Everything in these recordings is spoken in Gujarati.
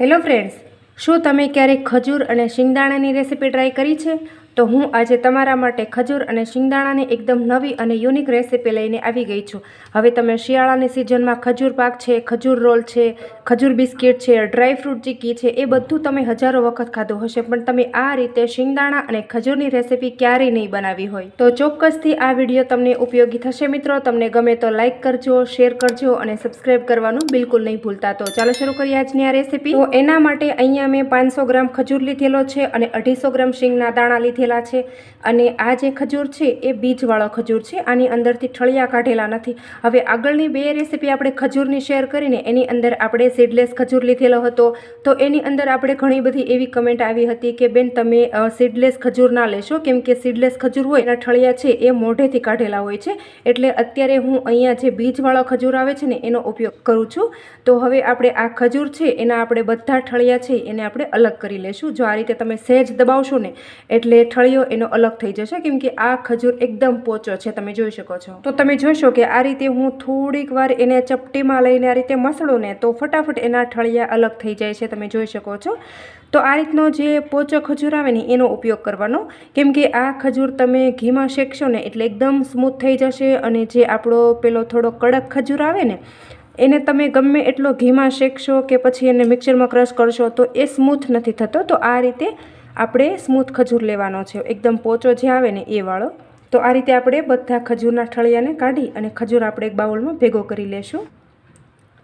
હેલો ફ્રેન્ડ્સ શું તમે ક્યારેક ખજૂર અને શિંગદાણાની રેસીપી ટ્રાય કરી છે? તો હું આજે તમારા માટે ખજૂર અને શિંગદાણાની એકદમ નવી અને યુનિક રેસીપી લઈને આવી ગઈ છું. હવે તમે શિયાળાની સિઝનમાં ખજૂર પાક છે, ખજૂર રોલ છે, ખજૂર બિસ્કિટ છે, ડ્રાય ફ્રૂટ ચીકી છે, એ બધું તમે હજારો વખત ખાધું હશે, પણ તમે આ રીતે શિંગદાણા અને ખજૂરની રેસીપી ક્યારેય નહીં બનાવી હોય. તો ચોક્કસથી આ વીડિયો તમને ઉપયોગી થશે મિત્રો. તમને ગમે તો લાઇક કરજો, શેર કરજો અને સબસ્ક્રાઈબ કરવાનું બિલકુલ નહીં ભૂલતા. તો ચાલો શરૂ કરીએ આજની આ રેસીપી. તો એના માટે અહીંયા મેં પાંચસો ગ્રામ ખજૂર લીધેલો છે અને અઢીસો ગ્રામ શિંગના દાણા લીધેલા છે. અને આ જે ખજૂર છે, એ બીજવાળો ખજૂર છે. આની અંદરથી ઠળિયા કાઢેલા નથી. હવે આગળની બે રેસીપી આપણે ખજૂરની શેર કરીને એની અંદર આપણે સીડલેસ ખજૂર લીધેલો હતો. તો એની અંદર આપણે ઘણી બધી એવી કમેન્ટ આવી હતી કે, બેન, તમે સીડલેસ ખજૂર ના લેશો. કેમ કે સીડલેસ ખજૂર હોય, એના ઠળિયા છે, એ મોઢેથી કાઢેલા હોય છે. એટલે અત્યારે હું અહીંયા જે બીજવાળો ખજૂર આવે છે ને, એનો ઉપયોગ કરું છું. તો હવે આપણે આ ખજૂર છે, એના આપણે બધા ઠળિયા છે, એને આપણે અલગ કરી લેશું. જો આ રીતે તમે સહેજ દબાવશો ને, એટલે ઠળિયો એનો અલગ થઈ જશે. કેમ કે આ ખજૂર એકદમ પોચો છે, તમે જોઈ શકો છો. તો તમે જોશો કે આ રીતે હું થોડીક વાર એને ચપટીમાં લઈને આ રીતે મસળું ને તો ફટાફટ એના ઠળિયા અલગ થઈ જાય છે, તમે જોઈ શકો છો. તો આ રીતનો જે પોચો ખજૂર આવે ને, એનો ઉપયોગ કરવાનો. કેમ કે આ ખજૂર તમે ઘીમાં શેકશો ને, એટલે એકદમ સ્મૂથ થઈ જશે અને જે આપણો પેલો થોડો કડક ખજૂર આવે ને, એને તમે ગમે એટલો ઘીમાં શેકશો કે પછી એને મિક્સરમાં ક્રશ કરશો તો એ સ્મૂથ નથી થતો. તો આ રીતે આપણે સ્મૂથ ખજૂર લેવાનો છે. એકદમ પોચો જે આવે ને એ વાળો. તો આ રીતે આપણે બધા ખજૂરના ઠળિયાને કાઢી અને ખજૂર આપણે એક બાઉલમાં ભેગો કરી લેશું.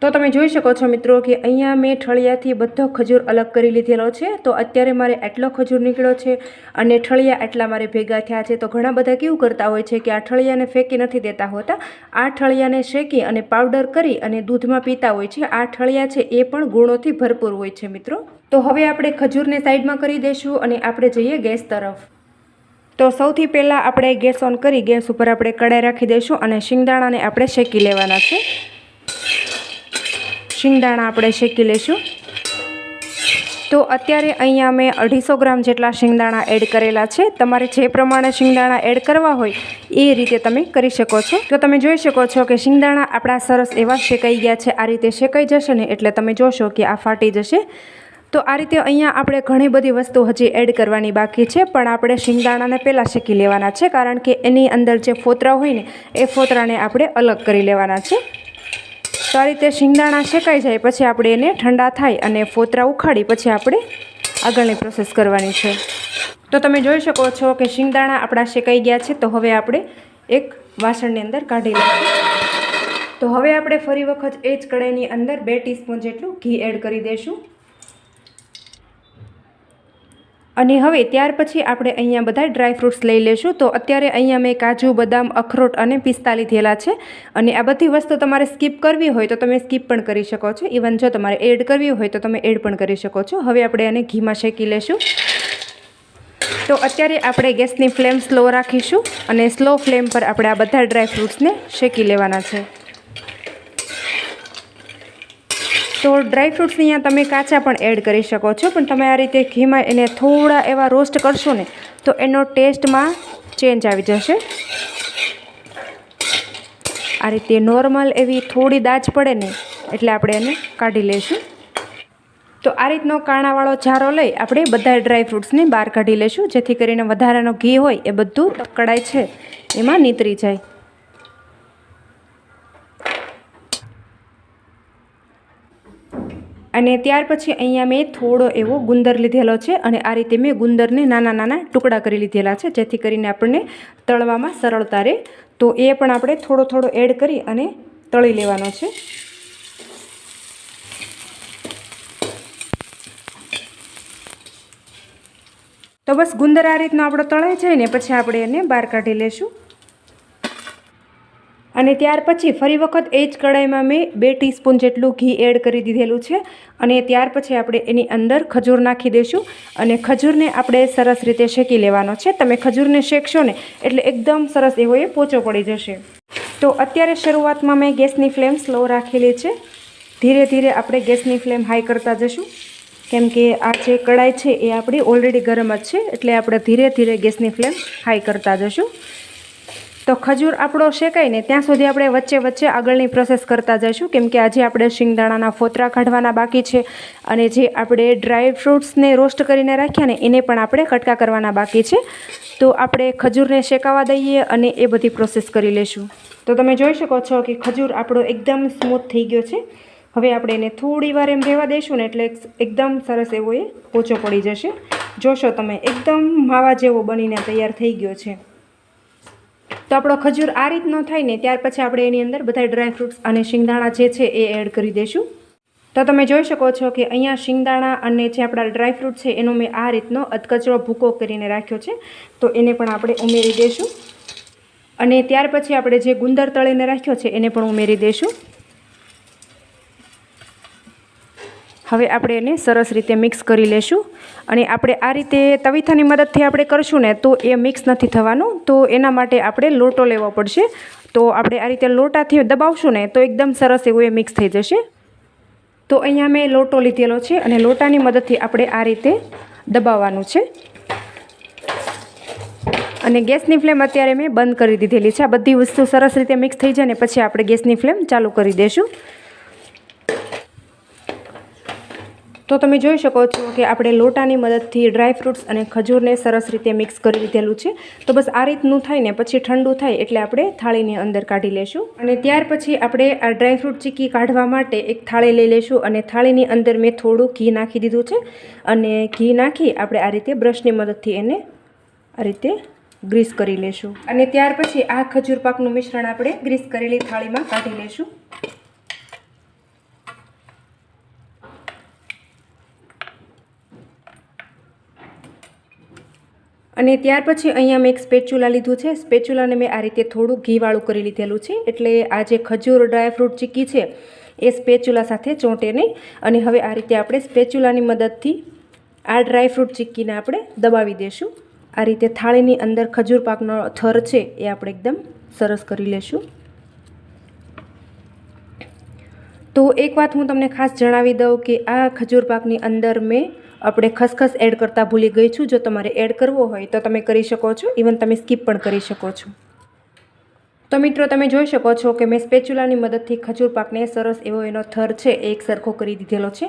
તો તમે જોઈ શકો છો મિત્રો કે અહીંયા મેં ઠળિયાથી બધો ખજૂર અલગ કરી લીધેલો છે. તો અત્યારે મારે આટલો ખજૂર નીકળ્યો છે અને ઠળિયા આટલા મારે ભેગા થયા છે. તો ઘણા બધા કેવું કરતા હોય છે કે આ ઠળિયાને ફેંકી નથી દેતા હોતા. આ ઠળિયાને શેકી અને પાવડર કરી અને દૂધમાં પીતા હોય છે. આ ઠળિયા છે એ પણ ગુણોથી ભરપૂર હોય છે મિત્રો. તો હવે આપણે ખજૂરને સાઈડમાં કરી દઈશું અને આપણે જઈએ ગેસ તરફ. તો સૌથી પહેલાં આપણે ગેસ ઓન કરી ગેસ ઉપર આપણે કડાઈ રાખી દઈશું અને શિંગદાણાને આપણે શેકી લેવાના છે. શિંગદાણા આપણે શેકી લઈશું તો અત્યારે અહીંયા મેં અઢીસો ગ્રામ જેટલા શિંગદાણા એડ કરેલા છે. તમારે જે પ્રમાણે શિંગદાણા એડ કરવા હોય, એ રીતે તમે કરી શકો છો. તો તમે જોઈ શકો છો કે શિંગદાણા આપણા સરસ એવા શેકાઈ ગયા છે. આ રીતે શેકાઈ જશે ને એટલે તમે જોશો કે આ ફાટી જશે. તો આ રીતે અહીંયા આપણે ઘણી બધી વસ્તુ હજી એડ કરવાની બાકી છે, પણ આપણે શિંગદાણાને પહેલાં શેકી લેવાના છે, કારણ કે એની અંદર જે ફોતરા હોય ને, એ ફોતરાને આપણે અલગ કરી લેવાના છે. તો આ રીતે શિંગદાણા શેકાઈ જાય, પછી આપણે એને ઠંડા થાય અને ફોતરા ઉખાડી, પછી આપણે આગળની પ્રોસેસ કરવાની છે. તો તમે જોઈ શકો છો કે શિંગદાણા આપણા શેકાઈ ગયા છે, તો હવે આપણે એક વાસણની અંદર કાઢી લઈશું. તો હવે આપણે ફરી વખત એ જ કડાઈની અંદર બે ટીસ્પૂન જેટલું ઘી એડ કરી દઈશું અને હવે ત્યાર પછી આપણે અહીંયા બધા ડ્રાય ફ્રૂટ્સ લઈ લેશું. તો અત્યારે અહીંયા મેં કાજુ, બદામ, અખરોટ અને પિસ્તા લીધેલા છે. અને આ બધી વસ્તુ તમારે સ્કીપ કરવી હોય તો તમે સ્કીપ પણ કરી શકો છો. ઇવન જો તમારે એડ કરવી હોય તો તમે એડ પણ કરી શકો છો. હવે આપણે એને ઘીમાં શેકી લેશું. તો અત્યારે આપણે ગેસની ફ્લેમ સ્લો રાખીશું અને સ્લો ફ્લેમ પર આપણે આ બધા ડ્રાય ફ્રૂટ્સને શેકી લેવાના છે. તો ડ્રાયફ્રૂટ્સ અહીંયા તમે કાચા પણ એડ કરી શકો છો. પણ તમે આ રીતે ઘીમાં એને થોડા એવા રોસ્ટ કરશો ને, તો એનો ટેસ્ટમાં ચેન્જ આવી જશે. આ રીતે નોર્મલ એવી થોડી દાજ પડે ને, એટલે આપણે એને કાઢી લઈશું. તો આ રીતનો કાણાવાળો જારો લઈ આપણે બધા ડ્રાય ફ્રૂટ્સને બહાર કાઢી લઈશું, જેથી કરીને વધારાનો ઘી હોય એ બધું કડાઈ છે, એમાં નીતરી જાય. અને ત્યાર પછી અહીંયા મેં થોડો એવો ગુંદર લીધેલો છે અને આ રીતે મેં ગુંદરને નાના નાના ટુકડા કરી લીધેલા છે, જેથી કરીને આપણને તળવામાં સરળતા રહે. તો એ પણ આપણે થોડો થોડો એડ કરી અને તળી લેવાનો છે. તો બસ ગુંદર આ રીતનો આપણો તળાઈ જાય ને પછી આપણે એને બહાર કાઢી લેશું. અને ત્યાર પછી ફરી વખત એ જ કડાઈમાં મેં બે ટીસ્પૂન જેટલું ઘી એડ કરી દીધેલું છે. અને ત્યાર પછી આપણે એની અંદર ખજૂર નાખી દઈશું અને ખજૂરને આપણે સરસ રીતે શેકી લેવાનો છે. તમે ખજૂરને શેકશો ને એટલે એકદમ સરસ એવો એ પોચો પડી જશે. તો અત્યારે શરૂઆતમાં મેં ગેસની ફ્લેમ સ્લો રાખેલી છે. ધીરે ધીરે આપણે ગેસની ફ્લેમ હાઈ કરતા જશું. કેમ કે આ જે કડાઈ છે એ આપણી ઓલરેડી ગરમ જ છે. એટલે આપણે ધીરે ધીરે ગેસની ફ્લેમ હાઈ કરતા જશું. તો ખજૂર આપણો શેકાઈને ત્યાં સુધી આપણે વચ્ચે વચ્ચે આગળની પ્રોસેસ કરતા જઈશું. કેમ કે આજે આપણે શિંગદાણાના ફોતરા કાઢવાના બાકી છે અને જે આપણે ડ્રાય ફ્રૂટ્સને રોસ્ટ કરીને રાખ્યા ને, એને પણ આપણે કટકા કરવાના બાકી છે. તો આપણે ખજૂરને શેકાવા દઈએ અને એ બધી પ્રોસેસ કરી લેશું તો તમે જોઈ શકો છો કે ખજૂર આપણો એકદમ સ્મૂથ થઈ ગયો છે. હવે આપણે એને થોડી વાર એમ રહેવા દઈશું ને, એટલે એકદમ સરસ એવો એ પોચો પડી જશે. જોશો તમે, એકદમ માવા જેવો બનીને તૈયાર થઈ ગયો છે. તો આપણો ખજૂર આ રીતનો થાય ને ત્યાર પછી આપણે એની અંદર બધા ડ્રાય ફ્રૂટ્સ અને શિંગદાણા જે છે એ એડ કરી દઈશું તો તમે જોઈ શકો છો કે અહીંયા શિંગદાણા અને જે આપણા ડ્રાય ફ્રૂટ છે એનો મેં આ રીતનો અધકચરો ભૂકો કરીને રાખ્યો છે. તો એને પણ આપણે ઉમેરી દઈશું અને ત્યાર પછી આપણે જે ગુંદર તળીને રાખ્યો છે એને પણ ઉમેરી દઈશું હવે આપણે એને સરસ રીતે મિક્સ કરી લેશું. અને આપણે આ રીતે તવીથાની મદદથી આપણે કરશું ને, તો એ મિક્સ નથી થવાનું. તો એના માટે આપણે લોટો લેવો પડશે. તો આપણે આ રીતે લોટાથી દબાવશું ને, તો એકદમ સરસ એવું એ મિક્સ થઈ જશે. તો અહીંયા મેં લોટો લીધેલો છે અને લોટાની મદદથી આપણે આ રીતે દબાવવાનું છે. અને ગેસની ફ્લેમ અત્યારે મેં બંધ કરી દીધેલી છે. આ બધી વસ્તુ સરસ રીતે મિક્સ થઈ જાય ને, પછી આપણે ગેસની ફ્લેમ ચાલુ કરી દઈશું તો તમે જોઈ શકો છો કે આપણે લોટાની મદદથી ડ્રાય ફ્રૂટ્સ અને ખજૂરને સરસ રીતે મિક્સ કરી લીધેલું છે. તો બસ આ રીતનું થાય ને પછી ઠંડુ થાય એટલે આપણે થાળીની અંદર કાઢી લેશું. અને ત્યાર પછી આપણે આ ડ્રાય ફ્રૂટ ચીકી કાઢવા માટે એક થાળી લઈ લઈશું અને થાળીની અંદર મેં થોડું ઘી નાખી દીધું છે. અને ઘી નાખી આપણે આ રીતે બ્રશની મદદથી એને આ રીતે ગ્રીસ કરી લેશું. અને ત્યાર પછી આ ખજૂર પાકનું મિશ્રણ આપણે ગ્રીસ કરેલી થાળીમાં કાઢી લેશું. અને ત્યાર પછી અહીંયા મેં એક સ્પેચ્યુલા લીધું છે. સ્પેચ્યુલાને મેં આ રીતે થોડું ઘીવાળું કરી લીધેલું છે. એટલે આ જે ખજૂર ડ્રાયફ્રૂટ ચીક્કી છે, એ સ્પેચ્યુલા સાથે ચોંટે નહીં. અને હવે આ રીતે આપણે સ્પેચ્યુલાની મદદથી આ ડ્રાયફ્રૂટ ચીક્કીને આપણે દબાવી દઈશું આ રીતે થાળીની અંદર ખજૂર પાકનો થર છે, એ આપણે એકદમ સરસ કરી લેશું. તો એક વાત હું તમને ખાસ જણાવી દઉં કે આ ખજૂર પાકની અંદર મેં આપણે ખસખસ એડ કરતાં ભૂલી ગઈ છું. જો તમારે એડ કરવો હોય તો તમે કરી શકો છો. ઇવન તમે સ્કીપ પણ કરી શકો છો. તો મિત્રો, તમે જોઈ શકો છો કે મેં સ્પેચ્યુલાની મદદથી ખજૂર પાકને સરસ એવો એનો થર છે એ એક સરખો કરી દીધેલો છે.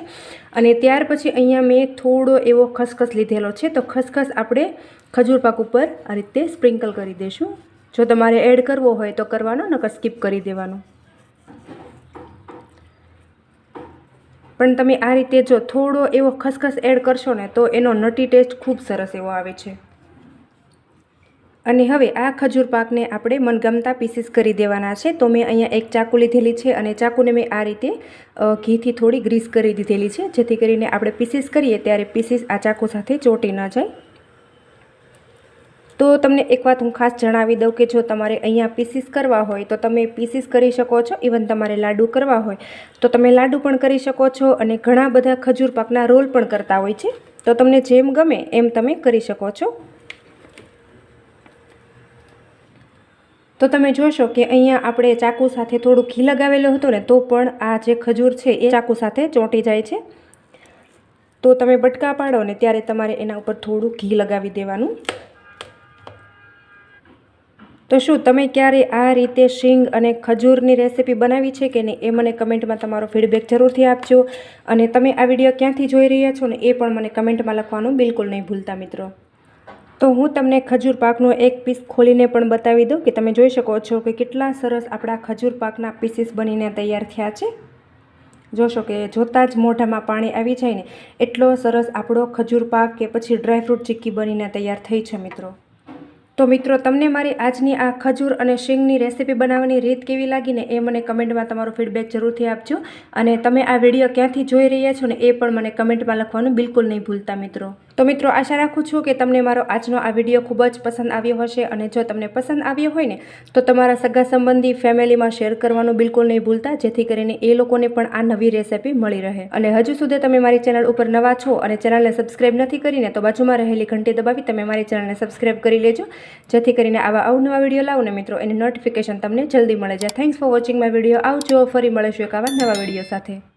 અને ત્યાર પછી અહીંયા મેં થોડો એવો ખસખસ લીધેલો છે. તો ખસખસ આપણે ખજૂર પાક ઉપર આ રીતે સ્પ્રિંકલ કરી દઈશું. જો તમારે એડ કરવો હોય તો કરવાનો, નકર સ્કીપ કરી દેવાનું. પણ તમે આ રીતે જો થોડો એવો ખસખસ એડ કરશો ને તો એનો નટી ટેસ્ટ ખૂબ સરસ એવો આવે છે. અને હવે આ ખજૂર પાકને આપણે મનગમતા પીસીસ કરી દેવાના છે. તો મેં અહીંયા એક ચાકુ લીધેલી છે અને ચાકુને મેં આ રીતે ઘીથી થોડી ગ્રીસ કરી દીધેલી છે. જેથી કરીને આપણે પીસીસ કરીએ ત્યારે પીસીસ આ ચાકુ સાથે ચોટી ન જાય. તો તમને એક વાત હું ખાસ જણાવી દઉં કે જો તમારે અહીંયા પીસીસ કરવા હોય તો તમે પીસીસ કરી શકો છો, ઇવન તમારે લાડુ કરવા હોય તો તમે લાડુ પણ કરી શકો છો અને ઘણા બધા ખજૂર પાકના રોલ પણ કરતા હોય છે. તો તમને જેમ ગમે એમ તમે કરી શકો છો. તો તમે જોશો કે અહીંયા આપણે ચાકુ સાથે થોડું ઘી લગાવેલું હતું ને તો પણ આ જે ખજૂર છે એ ચાકુ સાથે ચોંટી જાય છે. તો તમે બટકા પાડો ને ત્યારે તમારે એના ઉપર થોડું ઘી લગાવી દેવાનું. તો શું તમે ક્યારે આ રીતે શીંગ અને ખજૂરની રેસીપી બનાવી છે કે નહીં એ મને કમેન્ટમાં તમારો ફીડબેક જરૂરથી આપજો. અને તમે આ વીડિયો ક્યાંથી જોઈ રહ્યા છો ને એ પણ મને કમેન્ટમાં લખવાનું બિલકુલ નહીં ભૂલતા મિત્રો. તો હું તમને ખજૂર પાકનો એક પીસ ખોલીને પણ બતાવી દઉં કે તમે જોઈ શકો છો કે કેટલા સરસ આપણા ખજૂર પાકના પીસીસ બનીને તૈયાર થયા છે. જોશો કે જોતાં જ મોઢામાં પાણી આવી જાય ને, એટલો સરસ આપણો ખજૂર પાક કે પછી ડ્રાયફ્રૂટ ચીક્કી બનીને તૈયાર થઈ છે મિત્રો. તો મિત્રો, તમને મારી આજની આ ખજૂર અને શીંગની રેસીપી બનાવવાની રીત કેવી લાગીને એ મને કમેન્ટમાં તમારો ફીડબેક જરૂરથી આપજો. અને તમે આ વીડિયો ક્યાંથી જોઈ રહ્યા છો ને એ પણ મને કમેન્ટમાં લખવાનું બિલકુલ નહીં ભૂલતા મિત્રો. તો મિત્રો, આશા રાખું છું કે તમને મારો આજનો આ વીડિયો ખૂબ જ પસંદ આવ્યો હશે અને જો તમને પસંદ આવ્યો હોય ને, તો તમારા સગા સંબંધી, ફેમિલીમાં શેર કરવાનું બિલકુલ નહીં ભૂલતા, જેથી કરીને એ લોકોને પણ આ નવી રેસેપી મળી રહે. અને હજુ સુધી તમે મારી ચેનલ ઉપર નવા છો અને ચેનલને સબસ્ક્રાઈબ નથી કરીને, તો બાજુમાં રહેલી ઘંટી દબાવી તમે મારી ચેનલને સબસ્ક્રાઈબ કરી લેજો, જેથી કરીને આવા અવનવા વીડિયો લાવું ને મિત્રો, એની નોટિફિકેશન તમને જલ્દી મળે જાય. Thanks for watching my video આવજો, ફરી મળીશું એક આવા નવા વીડિયો સાથે.